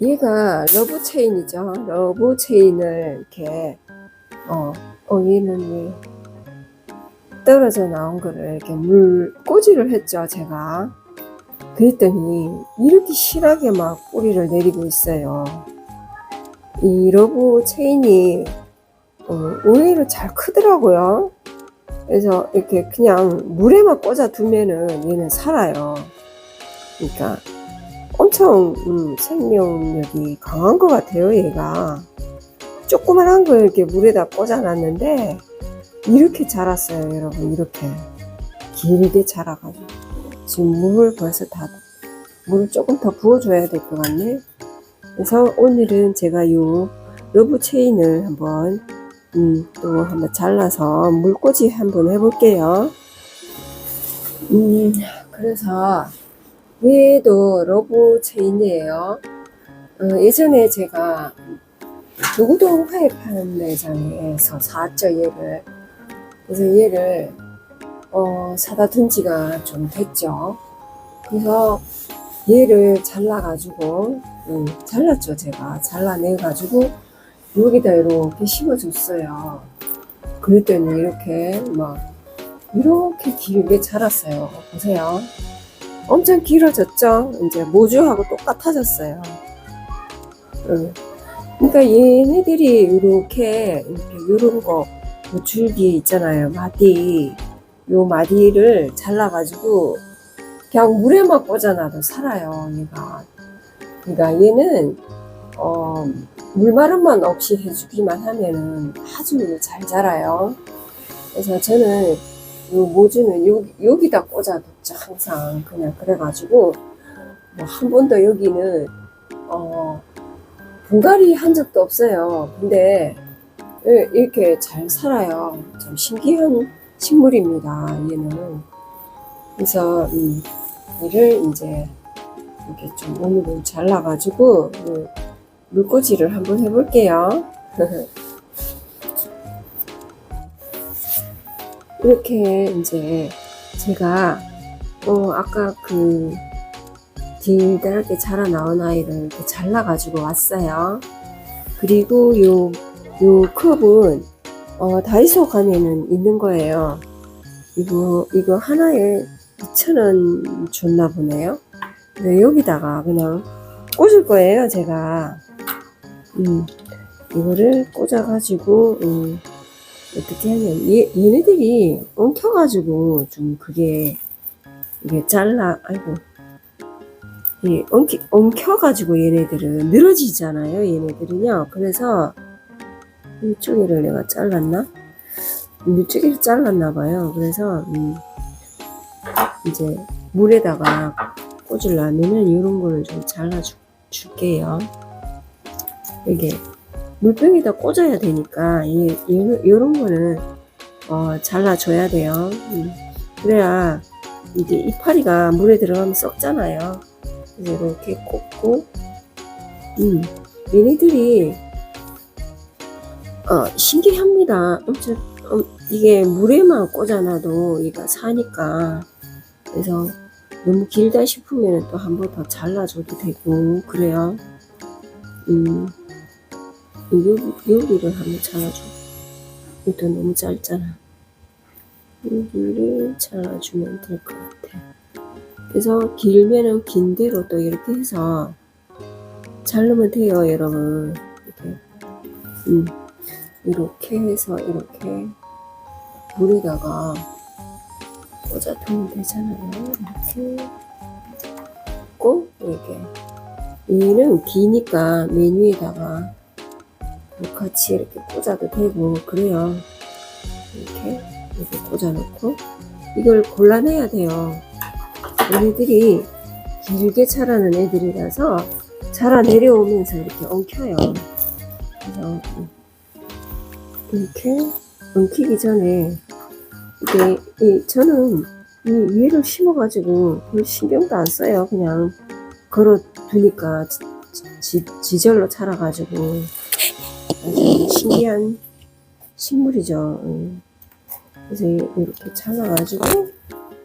얘가 러브 체인이죠. 러브 체인을 이렇게 어, 어 얘는 왜 떨어져 나온 거를 이렇게 물 꼬지를 했죠. 제가 그랬더니 이렇게 실하게 막 뿌리를 내리고 있어요. 이 러브 체인이 어, 의외로 잘 크더라고요. 그래서 이렇게 그냥 물에만 꽂아 두면은 얘는 살아요. 그러니까 엄청 음, 생명력이 강한 것 같아요, 얘가. 조그만한 걸 이렇게 물에다 꽂아놨는데 이렇게 자랐어요, 여러분. 이렇게 길게 자라가지고 지금 물을 벌써 다 물을 조금 더 부어줘야 될 것 같네. 그래서 오늘은 제가 요 러브 체인을 한번 음, 또 한번 잘라서 물꽂이 한번 해볼게요. 음, 그래서 얘도 러브 체인이에요. 어, 예전에 제가 도구동 화해 판매장에서 샀죠, 얘를. 그래서 얘를, 어, 사다 둔 지가 좀 됐죠. 그래서 얘를 잘라가지고, 음, 잘랐죠, 제가. 잘라내가지고, 여기다 이렇게 심어줬어요. 그랬더니 이렇게 막, 이렇게 길게 자랐어요. 보세요. 엄청 길어졌죠? 이제 모주하고 똑같아졌어요. 응. 그러니까 얘네들이 이렇게, 이렇게 요런 거, 뭐 줄기 있잖아요. 마디. 요 마디를 잘라가지고 그냥 물에만 꽂아놔도 살아요. 얘가. 그러니까 얘는, 어, 물마름만 없이 해주기만 하면은 아주 잘 자라요. 그래서 저는 요 모주는 여기, 여기다 꽂아 뒀죠, 항상. 그냥 그래가지고, 뭐 한 번도 여기는, 어, 분갈이 한 적도 없어요. 근데, 예, 이렇게 잘 살아요. 좀 신기한 식물입니다, 얘는. 그래서, 음, 얘를 이제, 이렇게 좀 오늘은 잘라가지고, 음, 물꽂이를 한번 해볼게요. 이렇게 이제 제가 어 아까 그 길다랗게 자라 나온 아이를 이렇게 잘라가지고 왔어요. 그리고 요, 요 컵은 어 다이소 가면은 있는 거예요. 이거, 이거 하나에 2,000원 줬나 보네요. 네, 여기다가 그냥 꽂을 거예요, 제가. 음, 이거를 꽂아가지고, 음, 어떻게 하냐면, 얘, 얘네들이 엉켜가지고, 좀 그게, 이게 잘라, 아이고. 이 엉키, 엉켜가지고 얘네들은 늘어지잖아요, 얘네들은요. 그래서, 이쪽에를 내가 잘랐나? 이쪽에를 잘랐나 봐요. 그래서, 음, 이제, 물에다가 꽂으려면은, 이런 거를 좀 잘라줄게요. 이게, 물병에다 꽂아야 되니까 이, 이, 이런 거는 어, 잘라줘야 돼요. 음. 그래야 이제 이파리가 물에 들어가면 썩잖아요. 그래서 이렇게 꽂고 음, 얘네들이 어, 신기합니다. 엄청 어, 이게 물에만 꽂아놔도 얘가 사니까 그래서 너무 길다 싶으면 또 한 번 더 잘라줘도 되고 그래요. 음. 여기, 여기를 한번 잘라줘. 이것도 너무 짧잖아. 여기를 잘라주면 될 것 같아. 그래서 길면은 긴 대로 또 이렇게 해서 자르면 돼요, 여러분. 이렇게. 음, 이렇게 해서 이렇게 물에다가 꽂아두면 되잖아요. 이렇게. 꼭 이렇게. 얘는 기니까 메뉴에다가 뭐 같이 이렇게 꽂아도 되고 그래요 이렇게 이렇게 꽂아놓고 이걸 골라내야 돼요. 얘네들이 길게 자라는 애들이라서 자라 내려오면서 이렇게 엉켜요. 그래서 이렇게 엉키기 전에 이게 이, 저는 이 위에를 심어가지고 별 신경도 안 써요. 그냥 걸어 두니까 지, 지, 지절로 자라가지고. 신기한 식물이죠. 음. 그래서 이렇게 잘라가지고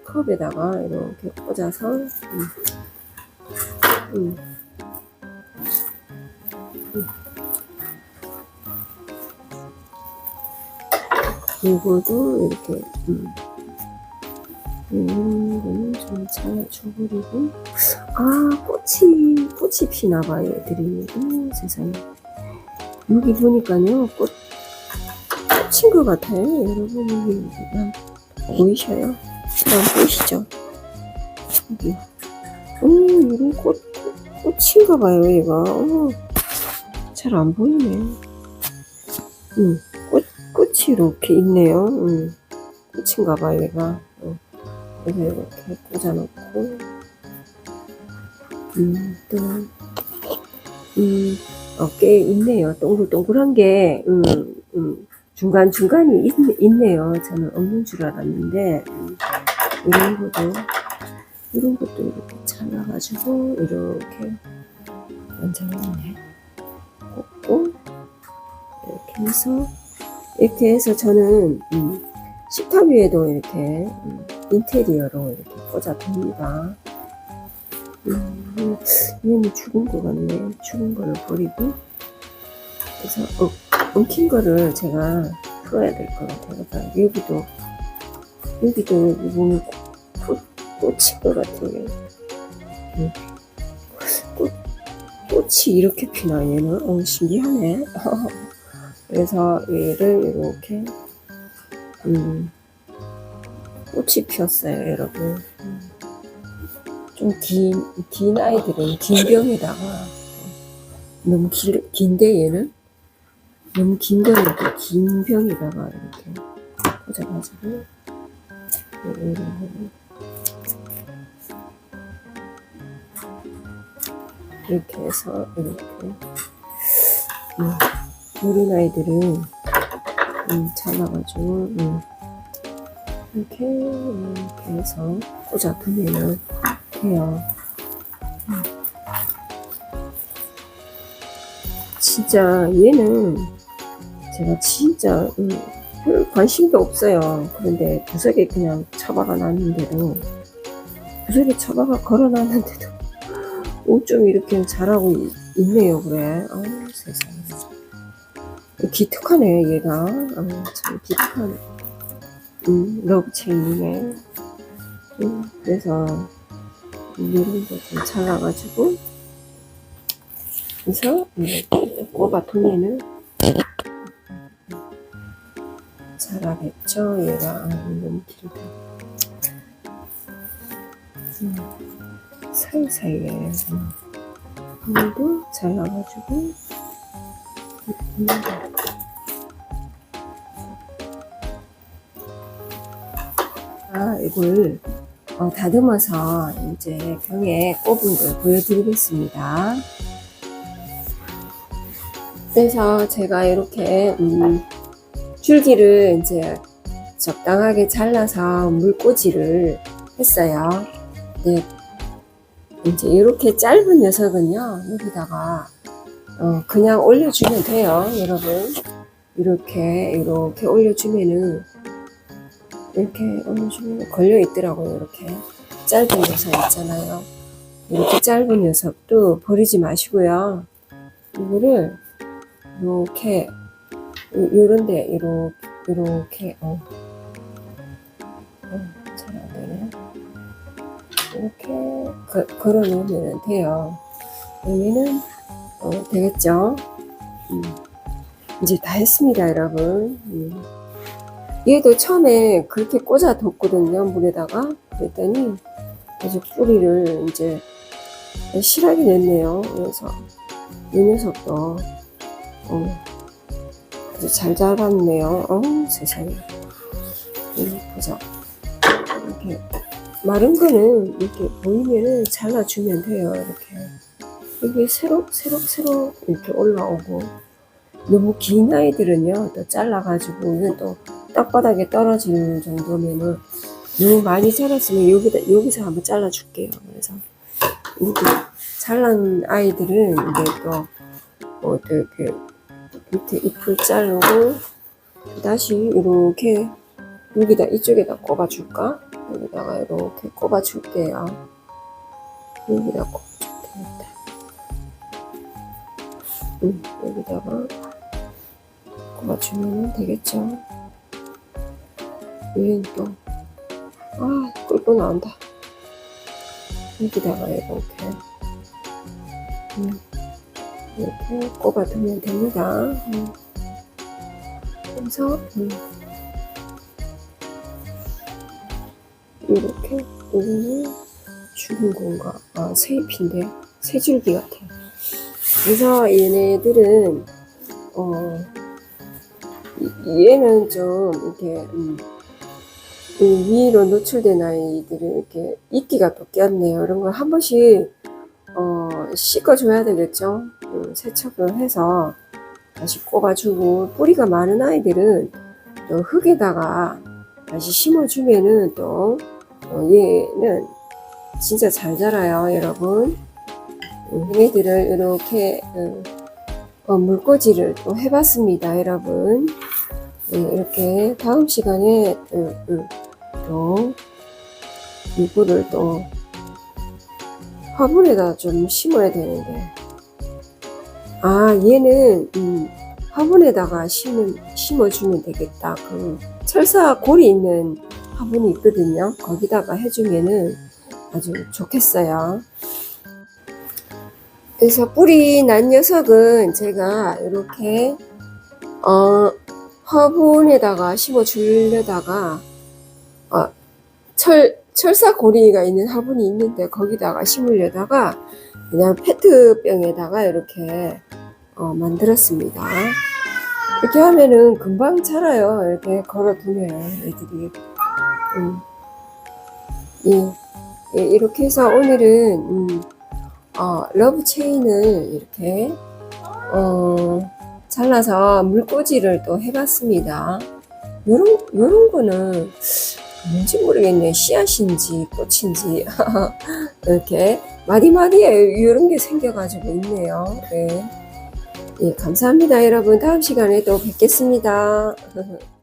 컵에다가 이렇게 꽂아서 음. 음. 요거도 이렇게 음. 이런 거는 좀 잘라줘버리고 아 꽃이 꽃이 피나봐요 애들이 음, 세상에 여기 보니까요 꽃 것 같아요 여러분 여기 그냥 보이셔요? 잘안 보이시죠? 여기. 음 이런 꽃 꽃인가 봐요 얘가. 어, 잘안 보이네. 음, 꽃, 꽃이 이렇게 있네요. 음, 꽃인가 봐요 얘가. 어. 그래서 이렇게 꽂아놓고. 음, 또 음, 어깨에 있네요. 동글동글한 게. 음, 음, 중간중간이 있, 있네요 저는 없는 줄 알았는데 음, 이런 것도 이런 것도 이렇게 잘라가지고 이렇게 연장했네 꽂고 이렇게 해서 이렇게 해서 저는 음, 식탁 위에도 이렇게 음, 인테리어로 이렇게 꽂아둡니다. 음, 얘는 죽은 것 같네. 죽은 거를 버리고 그래서 어, 엉킨 거를 제가 풀어야 될 것 같아요. 그러니까 여기도 여기도 여기 보면 꽃, 꽃인 것 같아요. 음. 꽃, 꽃이 이렇게 피나 얘는 어, 신기하네. 그래서 얘를 이렇게 음, 꽃이 피었어요, 여러분. 음. 좀 긴, 긴 아이들은 긴 병에다가 너무 길, 긴데 얘는 너무 긴 거는 또긴 병에다가 이렇게 꽂아가지고 얘를 이렇게 해서 이렇게 음, 어린 아이들은 음, 잘라가지고 음, 이렇게 이렇게 해서 꽂아두면 돼요. 음. 진짜 얘는 제가 진짜 음, 별 관심도 없어요. 그런데 구석에 그냥 처박아 놨는데도 구석에 처박아 걸어놨는데도 옷좀 이렇게 잘하고 있, 있네요. 그래. 아 세상에. 기특하네 얘가. 아, 참 기특하네. 음, 러브체인이네. 음, 그래서 이런 거 좀 잘라가지고 그래서 이렇게 꼽아 두면은 잘하겠죠 얘가 아, 너무 길다 음, 사이사이에 음. 오늘도 잘라가지고 음. 아 이걸 어, 다듬어서 이제 병에 꼽은 걸 보여드리겠습니다. 그래서 제가 이렇게 음, 줄기를 이제 적당하게 잘라서 물꽂이를 했어요. 네, 이제 이렇게 짧은 녀석은요 여기다가 어, 그냥 올려주면 돼요, 여러분. 이렇게 이렇게 올려주면은 이렇게 올려주면 걸려 있더라고요. 이렇게 짧은 녀석 있잖아요. 이렇게 짧은 녀석도 버리지 마시고요. 이거를 이렇게 요런데 이렇게 이렇게 어, 어 잘 안 되네. 이렇게 그, 걸어 놓으면 돼요. 그러면은 어, 되겠죠? 음. 이제 다 했습니다, 여러분. 음. 얘도 처음에 그렇게 꽂아 뒀거든요, 물에다가. 그랬더니 아주 뿌리를 이제 실하게 냈네요. 그래서 이 녀석도 어, 아주 잘 자랐네요. 어, 세상에. 음, 보자. 이렇게 마른 거는 이렇게 보이면은 잘라주면 돼요. 이렇게 이게 새록 새록 새록 이렇게 올라오고 너무 긴 아이들은요 또 잘라가지고 이건 또 땅바닥에 떨어지는 정도면은 너무 많이 자랐으면 여기다 여기서 한번 잘라줄게요. 그래서 이렇게 잘란 아이들은 이제 또뭐 이렇게 밑에 잎을 자르고 다시 이렇게 여기다 이쪽에다 꼽아줄까? 여기다가 이렇게 꼽아줄게요. 여기다 꼽아줄게요. 음, 여기다가 꼽아주면 되겠죠. 얘는 또, 아, 끓고 나온다. 여기다가 이렇게, 음, 이렇게 꼽아두면 됩니다. 음. 그래서, 음, 이렇게, 죽은 건가? 아, 새잎인데, 새줄기 같아요. 그래서 얘네들은, 어, 이- 얘는 좀 이렇게 음, 이 위로 노출된 아이들은 이렇게 이끼가 또 꼈네요. 이런 걸 한 번씩 어, 씻어줘야 되겠죠. 음, 세척을 해서 다시 꼽아주고 뿌리가 많은 아이들은 또 흙에다가 다시 심어주면은 또 어, 얘는 진짜 잘 자라요, 여러분. 음, 얘네들을 이렇게 음, 어, 물꽂이를 또 해봤습니다, 여러분. 네, 이렇게 다음 시간에 또 이거를 또 화분에다 좀 심어야 되는데. 아 얘는 음, 화분에다가 심으, 심어주면 되겠다. 그 철사 골이 있는 화분이 있거든요. 거기다가 해주면은 아주 좋겠어요. 그래서 뿌리 난 녀석은 제가 이렇게 어 화분에다가 심어 주려다가 어, 철 철사 고리가 있는 화분이 있는데 거기다가 심으려다가 그냥 페트병에다가 이렇게 어, 만들었습니다. 이렇게 하면은 금방 자라요. 이렇게 걸어두면 애들이. 음. 예. 예, 이렇게 해서 오늘은 음, 어, 러브 체인을 이렇게 어, 잘라서 물꽂이를 또 해봤습니다. 요런, 요런 거는 뭔지 모르겠네. 씨앗인지 꽃인지. 이렇게 마디마디에 이런 게 생겨가지고 있네요. 네. 예, 감사합니다, 여러분. 다음 시간에 또 뵙겠습니다.